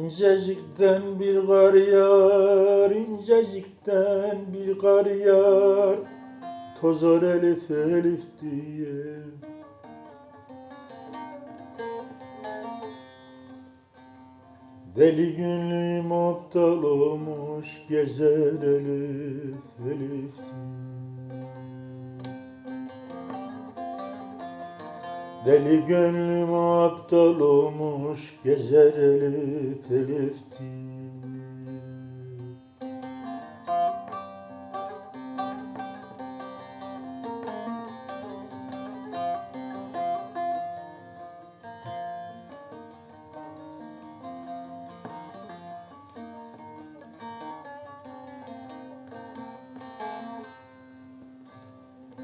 İncecikten bir kar yağar, incecikten bir kar yağar, tozar elif elif diye. Deli gönlüm aptal olmuş, gezer elif elif diye. Deli gönlüm aptal olmuş gezer elif elif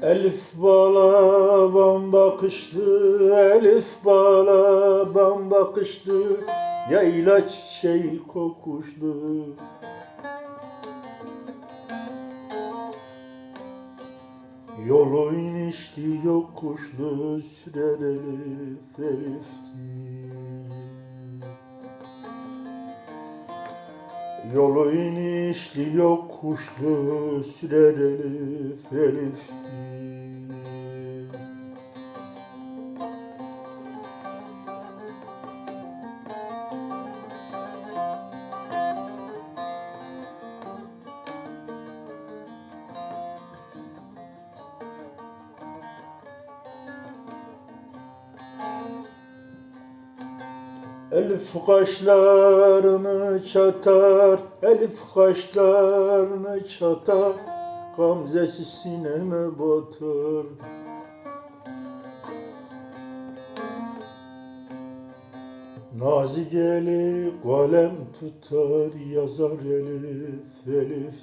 Elif bala bam bakıştı, elif bala bam bakıştı, yayla çiçeği kokuştu. Yolu inişti yokuşlu, sürer elif elif Yolu inişli yokuşlu sürer elif elif Elif kaşlarını çatar, elif kaşlarını çatar, gamzesi sineme batar. Nazi geli kalem tutar, yazar elif elif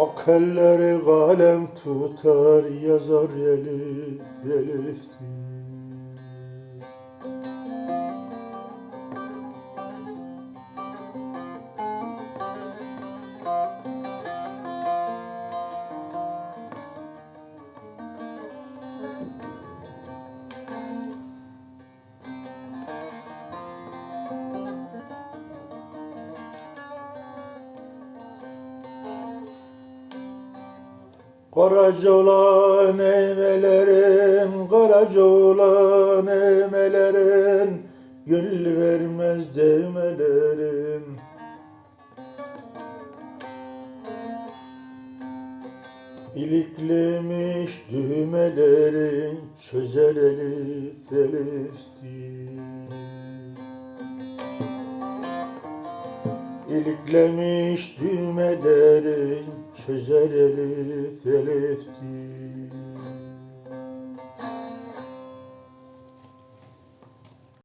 diye. Ak elleri kalem tutar yazar elif elif. Karaca olan eğmelerin, karaca olan eğmelerin, gönül vermez değmelerin. İliklemiş düğmelerin, çözer elif elif. İliklemiş düğmelerin çözer elif elif diye.